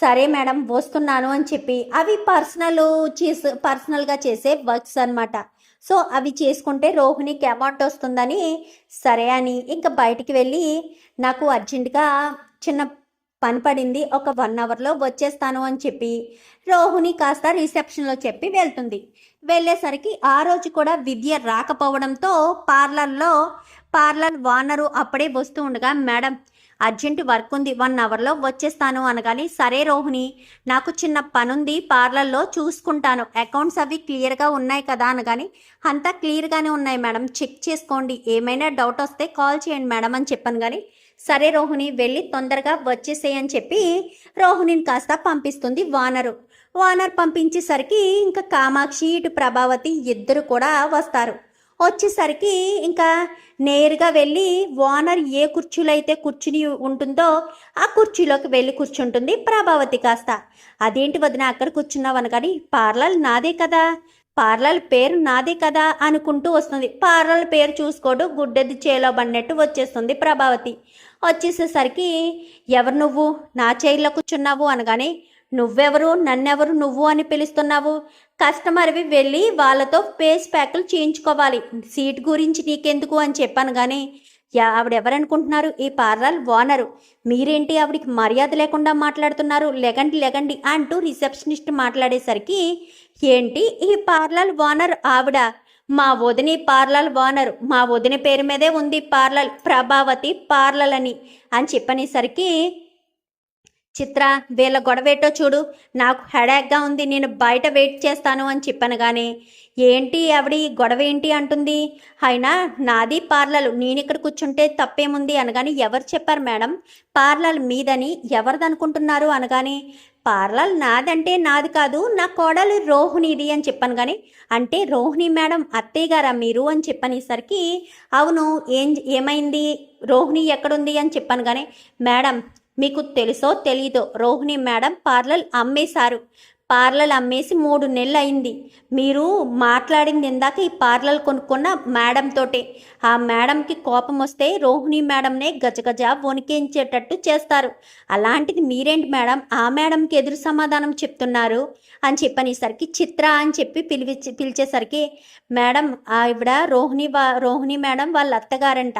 సరే మేడం వస్తున్నాను అని చెప్పి అవి పర్సనల్ చేసే పర్సనల్గా చేసే వర్క్స్ అనమాట సో అవి చేసుకుంటే రోహిణికి అమౌంట్ వస్తుందని సరే అని ఇంకా బయటికి వెళ్ళి నాకు అర్జెంటుగా చిన్న పని పడింది ఒక వన్ అవర్లో వచ్చేస్తాను అని చెప్పి రోహిణి కాస్త రిసెప్షన్లో చెప్పి వెళ్తుంది. వెళ్ళేసరికి ఆ రోజు కూడా విద్య రాకపోవడంతో పార్లర్లో పార్లర్ వానరు అప్పుడే వస్తూ ఉండగా మేడం అర్జెంట్ వర్క్ ఉంది వన్ అవర్లో వచ్చేస్తాను అనగాని సరే రోహిణి నాకు చిన్న పనుంది పార్లర్లో చూసుకుంటాను. అకౌంట్స్ అవి క్లియర్గా ఉన్నాయి కదా అనగాని అంతా క్లియర్గానే ఉన్నాయి మేడం చెక్ చేసుకోండి. ఏమైనా డౌట్ వస్తే కాల్ చేయండి మేడం అని చెప్పాను కానీ సరే రోహిణి వెళ్ళి తొందరగా వచ్చేసేయని చెప్పి రోహిణిని కాస్త పంపిస్తుంది వానరు. వానర్ పంపించేసరికి ఇంకా కామాక్షి ఇటు ప్రభావతి ఇద్దరు కూడా వస్తారు. వచ్చేసరికి ఇంకా నేరుగా వెళ్ళి ఓనర్ ఏ కుర్చీలో అయితే కూర్చుని ఉంటుందో ఆ కుర్చీలోకి వెళ్ళి కూర్చుంటుంది ప్రభావతి కాస్త. అదేంటి వదిన అక్కడ కూర్చున్నావు అనగాని పార్లర్ నాదే కదా పార్లర్ పేరు నాదే కదా అనుకుంటూ వస్తుంది. పార్లర్ పేరు చూసుకోడు గుడ్డెది చేలో పడినట్టు వచ్చేస్తుంది ప్రభావతి. వచ్చేసేసరికి ఎవరు నువ్వు? నా చైర్లో కూర్చున్నావు అనగానే నువ్వెవరు? నన్నెవరు? నువ్వు అని పిలుస్తున్నావు. కస్టమర్వి వెళ్ళి వాళ్ళతో ఫేస్ ప్యాక్లు చేయించుకోవాలి. సీట్ గురించి నీకెందుకు అని చెప్పాను కానీ యా- ఆవిడెవరనుకుంటున్నారు? ఈ పార్లర్ ఓనరు. మీరేంటి ఆవిడికి మర్యాద లేకుండా మాట్లాడుతున్నారు? లెగండి లెగండి అంటూ రిసెప్షనిస్ట్ మాట్లాడేసరికి ఏంటి ఈ పార్లర్ ఓనర్ ఆవిడ? మా వదిని పార్లర్ ఓనర్. మా వదిన పేరు మీదే ఉంది పార్లర్. ప్రభావతి పార్లర్ అని అని చెప్పనేసరికి చిత్ర వీళ్ళ గొడవేటో చూడు. నాకు హెడాక్గా ఉంది నేను బయట వెయిట్ చేస్తాను అని చెప్పాను కానీ ఏంటి ఆవిడ గొడవ ఏంటి అంటుంది. అయినా నాది పార్లర్ నేను ఇక్కడ కూర్చుంటే తప్పేముంది అనగాని ఎవరు చెప్పారు మేడం? పార్లర్ మీదని ఎవరిదనుకుంటున్నారు అనగానే. అనగాని పార్లర్ నాదంటే నాది కాదు నా కోడలు రోహిణిది అని చెప్పాను కానీ అంటే రోహిణి మేడం అత్తయ్య గారా మీరు అని చెప్పనేసరికి అవును ఏం ఏమైంది? రోహిణి ఎక్కడుంది అని చెప్పాను కానీ మేడం మీకు తెలుసో తెలీదో రోహిణి మేడం పార్లర్ అమ్మేశారు. పార్లర్ అమ్మేసి మూడు నెలలు అయింది మీరు మాట్లాడింది ఇందాక ఈ పార్లర్ కొనుక్కున్న మేడం తోటే. ఆ మేడంకి కోపం వస్తే రోహిణి మేడంనే గజగజ వణికించేటట్టు చేస్తారు. అలాంటిది మీరేంటి మేడం? ఆ మేడంకి ఎదురు సమాధానం చెప్తున్నారు? అని చెప్పనేసరికి చిత్ర అని చెప్పి పిలిచి పిలిచేసరికి మేడం ఆవిడ రోహిణి వా రోహిణి మేడం వాళ్ళ అత్తగారంట.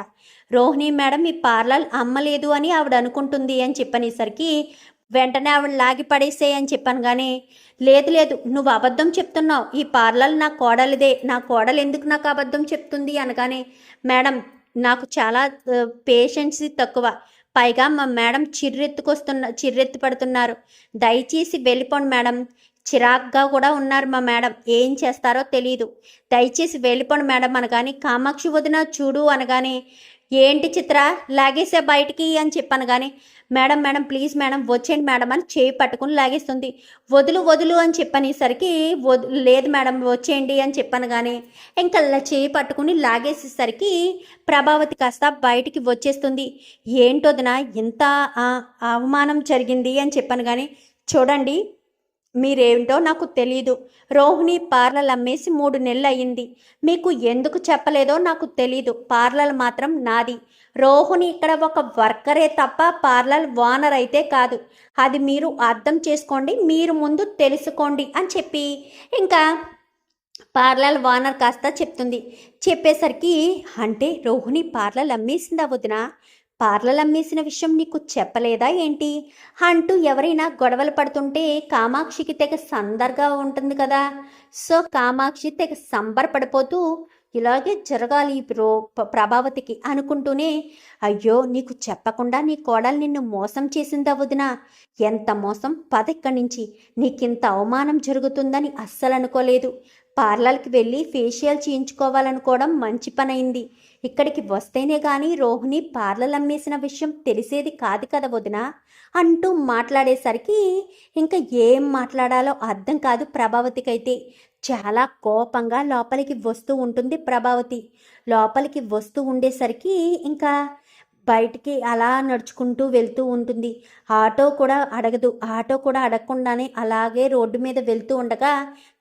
రోహిణి మేడం ఈ పార్లర్ అమ్మలేదు అని ఆవిడ అనుకుంటుంది అని చెప్పనేసరికి వెంటనే ఆవిడ లాగి పడేసే అని చెప్పాను కానీ లేదు లేదు నువ్వు అబద్ధం చెప్తున్నావు. ఈ పార్లర్ నా కోడలిదే. నా కోడలు ఎందుకు నాకు అబద్ధం చెప్తుంది అనగానే మేడం నాకు చాలా పేషెన్స్ తక్కువ. పైగా మా మేడం చిర్రెత్తుకొస్తున్న చిర్రెత్తు పడుతున్నారు. దయచేసి వెళ్ళిపోండి మేడం. చిరాగ్గా కూడా ఉన్నారు మా మేడం. ఏం చేస్తారో తెలియదు దయచేసి వెళ్ళిపోండి మేడం అనగానే కామాక్షి వదిన చూడు అనగానే ఏంటి చిత్ర? లాగేసే బయటికి అని చెప్పాను కానీ మేడం మేడం ప్లీజ్ మేడం వచ్చేయండి మేడం అని చేయి పట్టుకుని లాగేస్తుంది. వదులు వదులు అని చెప్పనేసరికి వదు లేదు మేడం వచ్చేయండి అని చెప్పాను కానీ ఇంకా అలా చేయి పట్టుకుని లాగేసేసరికి ప్రభావతి కాస్త బయటికి వచ్చేస్తుంది. ఏంటోదినా ఇంత అవమానం జరిగింది అని చెప్పాను కానీ చూడండి. మీరేంటో నాకు తెలీదు. రోహిణి పార్లర్ అమ్మేసి మూడు నెలలు అయ్యింది మీకు ఎందుకు చెప్పలేదో నాకు తెలీదు. పార్లర్ మాత్రం నాది. రోహిణి ఇక్కడ ఒక వర్కరే తప్ప పార్లర్ ఓనర్ అయితే కాదు. అది మీరు అర్థం చేసుకోండి మీరు ముందు తెలుసుకోండి అని చెప్పి ఇంకా పార్లర్ ఓనర్ కాస్త చెప్తుంది. చెప్పేసరికి అంటే రోహిణి పార్లర్ అమ్మేసిందా వదిన? పార్లర్ అమ్మేసిన విషయం నీకు చెప్పలేదా ఏంటి? అంటూ ఎవరైనా గొడవలు పడుతుంటే కామాక్షికి తెగ సందర్గా ఉంటుంది కదా. సో కామాక్షి తెగ సంబరపడిపోతూ ఇలాగే జరగాలి ప్రో ప్రభావతికి అనుకుంటూనే అయ్యో నీకు చెప్పకుండా నీ కోడలు నిన్ను మోసం చేసిందా వదినా? ఎంత మోసం? పదెక్కడి నుంచి. నీకింత అవమానం జరుగుతుందని అస్సలు అనుకోలేదు పార్లర్కి వెళ్ళి ఫేషియల్ చేయించుకోవాలనుకోవడం మంచి పని అయింది ఇక్కడికి వస్తేనే కానీ రోహిణి పార్లర్ అమ్మేసిన విషయం తెలిసేది కాదు కదా వదిన? అంటూ మాట్లాడేసరికి ఇంకా ఏం మాట్లాడాలో అర్థం కాదు ప్రభావతికైతే. చాలా కోపంగా లోపలికి వస్తూ ఉంటుంది ప్రభావతి. లోపలికి వస్తూ ఉండేసరికి ఇంకా బయటికి అలా నడుచుకుంటూ వెళ్తూ ఉంటుంది. ఆటో కూడా అడగదు. ఆటో కూడా అడగకుండానే అలాగే రోడ్డు మీద వెళ్తూ ఉండగా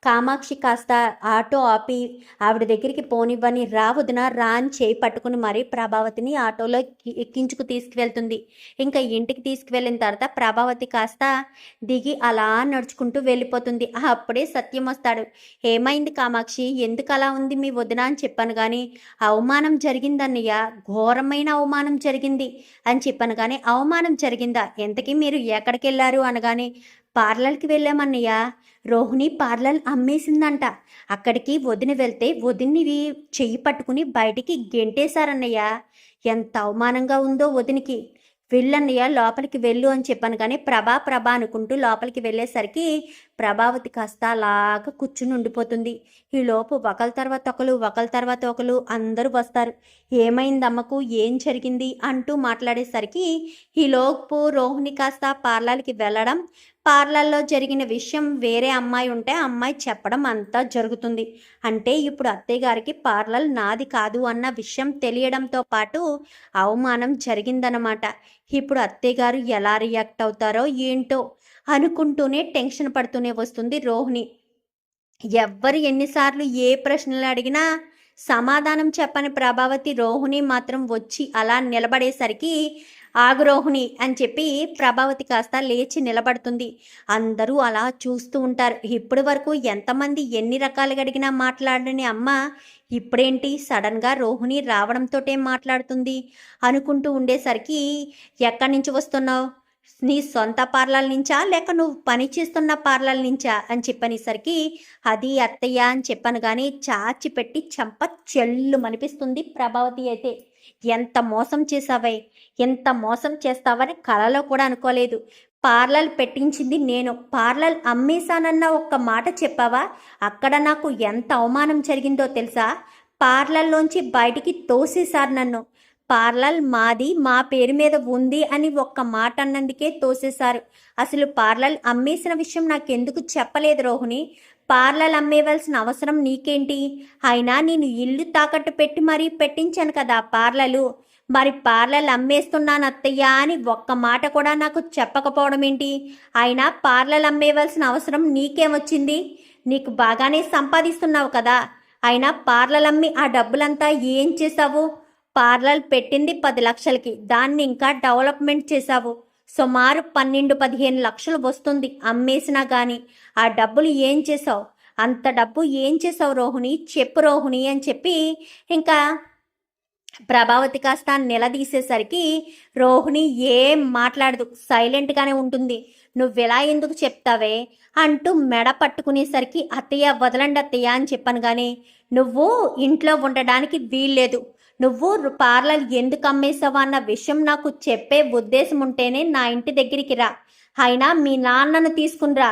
కామాక్షి కాస్త ఆటో ఆపి ఆవిడ దగ్గరికి పోనివ్వని రా వదిన రా అని చేయి పట్టుకుని మరీ ప్రభావతిని ఆటోలో ఎక్కించుకు తీసుకువెళ్తుంది. ఇంకా ఇంటికి తీసుకువెళ్ళిన తర్వాత ప్రభావతి కాస్త దిగి అలా నడుచుకుంటూ వెళ్ళిపోతుంది. అప్పుడే సత్యం వస్తాడు. ఏమైంది కామాక్షి? ఎందుకు అలా ఉంది మీ వదిన అని చెప్పాను కానీ అవమానం జరిగిందన్నయ్య. ఘోరమైన అవమానం జరిగింది అని చెప్పాను కానీ అవమానం జరిగిందా? ఎంతకీ మీరు ఎక్కడికి వెళ్ళారు అనగానే పార్లర్కి వెళ్ళామన్నయ్య. రోహిణి పార్లర్ అమ్మేసిందంట. అక్కడికి వదిన వెళ్తే వదిన్ని చెయ్యి పట్టుకుని బయటికి గెంటేశారన్నయ్య. ఎంత అవమానంగా ఉందో వదినికి. వెళ్ళన్నయ్య లోపలికి వెళ్ళు అని చెప్పాను కానీ ప్రభా ప్రభా అనుకుంటూ లోపలికి వెళ్ళేసరికి ప్రభావతి కాస్త అలాగా కూర్చుని ఉండిపోతుంది. ఈ లోపు ఒకరి తర్వాత ఒకరు ఒకరి తర్వాత ఒకరు అందరూ వస్తారు. ఏమైంది అమ్మకు ఏం జరిగింది? అంటూ మాట్లాడేసరికి ఈ లోపు రోహిణి కాస్త పార్లర్కి వెళ్ళడం పార్లర్లో జరిగిన విషయం వేరే అమ్మాయి ఉంటే అమ్మాయి చెప్పడం అంతా జరుగుతుంది. అంటే ఇప్పుడు అత్తయ్య గారికి పార్లర్ నాది కాదు అన్న విషయం తెలియడంతో పాటు అవమానం జరిగిందనమాట ఇప్పుడు అత్తయ్య గారు ఎలా రియాక్ట్ అవుతారో ఏంటో అనుకుంటూనే టెన్షన్ పడుతూనే వస్తుంది రోహిణి. ఎవ్వరు ఎన్నిసార్లు ఏ ప్రశ్నలు అడిగినా సమాధానం చెప్పని ప్రభావతి రోహిణి మాత్రం వచ్చి అలా నిలబడేసరికి ఆగు రోహిణి అని చెప్పి ప్రభావతి కాస్త లేచి నిలబడుతుంది. అందరూ అలా చూస్తూ ఉంటారు. ఇప్పటి వరకు ఎంతమంది ఎన్ని రకాలుగా అడిగినా మాట్లాడని అమ్మ ఇప్పుడేంటి? సడన్గా రోహిణి రావడంతోటే మాట్లాడుతుంది అనుకుంటూ ఉండేసరికి ఎక్కడి నుంచి వస్తున్నావు? నీ సొంత పార్లర్ నుంచా? లేక నువ్వు పని చేస్తున్న పార్లర్ నుంచా? అని చెప్పనేసరికి అది అత్తయ్య అని చెప్పాను కానీ చాచి పెట్టి చంప చెల్లు మనిపిస్తుంది ప్రభావతి అయితే. ఎంత మోసం చేసావే ఎంత మోసం చేస్తావని కలలో కూడా అనుకోలేదు. పార్లర్ పెట్టించింది నేను. పార్లర్ అమ్మేశానన్న ఒక్క మాట చెప్పావా? అక్కడ నాకు ఎంత అవమానం జరిగిందో తెలుసా? పార్లర్లోంచి బయటికి తోసేశారు నన్ను. పార్లర్ మాది మా పేరు మీద ఉంది అని ఒక్క మాట అన్నందుకే తోసేశారు. అసలు పార్లర్ అమ్మేసిన విషయం నాకెందుకు చెప్పలేదు రోహిణి? పార్లర్ అమ్మేవలసిన అవసరం నీకేంటి? అయినా నేను ఇల్లు తాకట్టు పెట్టి మరీ పెట్టించాను కదా పార్లలు. మరి పార్లల్ అమ్మేస్తున్నాను అత్తయ్య అని ఒక్క మాట కూడా నాకు చెప్పకపోవడం ఏంటి? అయినా పార్లర్ అమ్మేవలసిన అవసరం నీకేమొచ్చింది నీకు బాగానే సంపాదిస్తున్నావు కదా. అయినా పార్లర్ అమ్మి ఆ డబ్బులంతా ఏం చేసావు పార్లర్ పెట్టింది పది లక్షలకి. దాన్ని ఇంకా డెవలప్మెంట్ చేశావు. సుమారు పన్నెండు పదిహేను లక్షలు వస్తుంది అమ్మేసినా కానీ ఆ డబ్బులు ఏం చేసావు అంత డబ్బు ఏం చేసావు రోహిణి? చెప్పు రోహిణి అని చెప్పి ఇంకా ప్రభావతి కాస్త నిలదీసేసరికి రోహిణి ఏం మాట్లాడదు. సైలెంట్గానే ఉంటుంది. నువ్వెలా ఎందుకు చెప్తావే? అంటూ మెడ పట్టుకునేసరికి అత్తయ్య వదలండి అత్తయ్య అని చెప్పాను కానీ నువ్వు ఇంట్లో ఉండడానికి వీల్లేదు. నువ్వు పార్లర్ ఎందుకు అమ్మేసావా అన్న విషయం నాకు చెప్పే ఉద్దేశం ఉంటేనే నా ఇంటి దగ్గరికి రా. అయినా మీ నాన్నను తీసుకునిరా.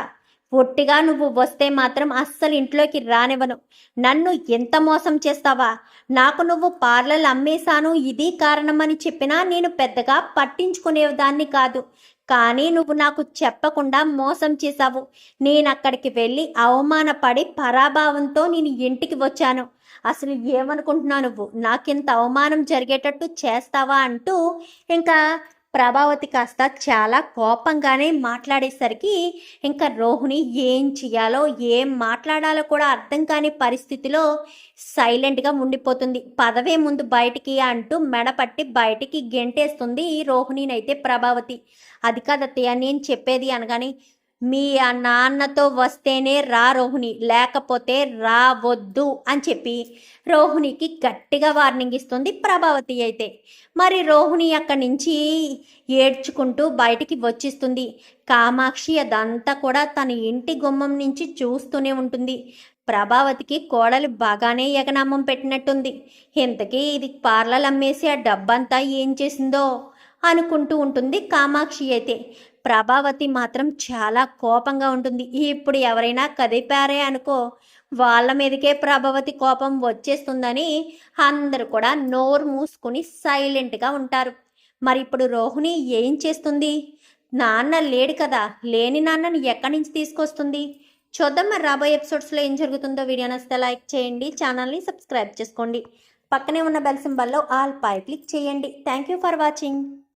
ఒట్టిగా నువ్వు వస్తే మాత్రం అస్సలు ఇంట్లోకి రానివ్వను. నన్ను ఎంత మోసం చేస్తావా? నాకు నువ్వు పార్లర్ అమ్మేశాను ఇది కారణమని చెప్పినా నేను పెద్దగా పట్టించుకునేదాన్ని కాదు. కానీ నువ్వు నాకు చెప్పకుండా మోసం చేశావు. నేను అక్కడికి వెళ్ళి అవమానపడి పరాభావంతో నేను ఇంటికి వచ్చాను. అసలు ఏమనుకుంటున్నావు నువ్వు? నాకింత అవమానం జరిగేటట్టు చేస్తావా అంటూ ఇంకా ప్రభావతి కాస్త చాలా కోపంగానే మాట్లాడేసరికి ఇంకా రోహిణి ఏం చేయాలో ఏం మాట్లాడాలో కూడా అర్థం కాని పరిస్థితిలో సైలెంట్గా ఉండిపోతుంది. పదవే ముందు బయటికి అంటూ మెడపట్టి బయటికి గెంటేస్తుంది రోహిణినైతే ప్రభావతి. అది కాదత్తయ్య నేను చెప్పేది అనగానే మీ ఆ నాన్నతో వస్తేనే రా రోహిణి లేకపోతే రావద్దు అని చెప్పి రోహిణికి గట్టిగా వార్నింగ్ ఇస్తుంది ప్రభావతి అయితే. మరి రోహిణి అక్కడి నుంచి ఏడ్చుకుంటూ బయటికి వచ్చిస్తుంది. కామాక్షి అదంతా కూడా తన ఇంటి గుమ్మం నుంచి చూస్తూనే ఉంటుంది. ప్రభావతికి కోడలు బాగానే ఎగనామం పెట్టినట్టుంది. ఇంతకీ ఇది పార్లర్ అమ్మేసి ఆ డబ్బంతా ఏం చేసిందో అనుకుంటూ ఉంటుంది కామాక్షి అయితే. ప్రభావతి మాత్రం చాలా కోపంగా ఉంటుంది. ఇప్పుడు ఎవరైనా కదిపారే అనుకో వాళ్ళ మీదకే ప్రభావతి కోపం వచ్చేస్తుందని అందరూ కూడా నోరు మూసుకుని సైలెంట్గా ఉంటారు. మరి ఇప్పుడు రోహిణి ఏం చేస్తుంది? నాన్న లేడు కదా లేని నాన్నని ఎక్కడి నుంచి తీసుకొస్తుంది? చూద్దాం మరి రాబోయే ఎపిసోడ్స్లో ఏం జరుగుతుందో. వీడియో నచ్చితే లైక్ చేయండి ఛానల్ని సబ్స్క్రైబ్ చేసుకోండి. పక్కనే ఉన్న బెల్ సింబల్లో ఆల్ పై క్లిక్ చేయండి. Thank you for watching.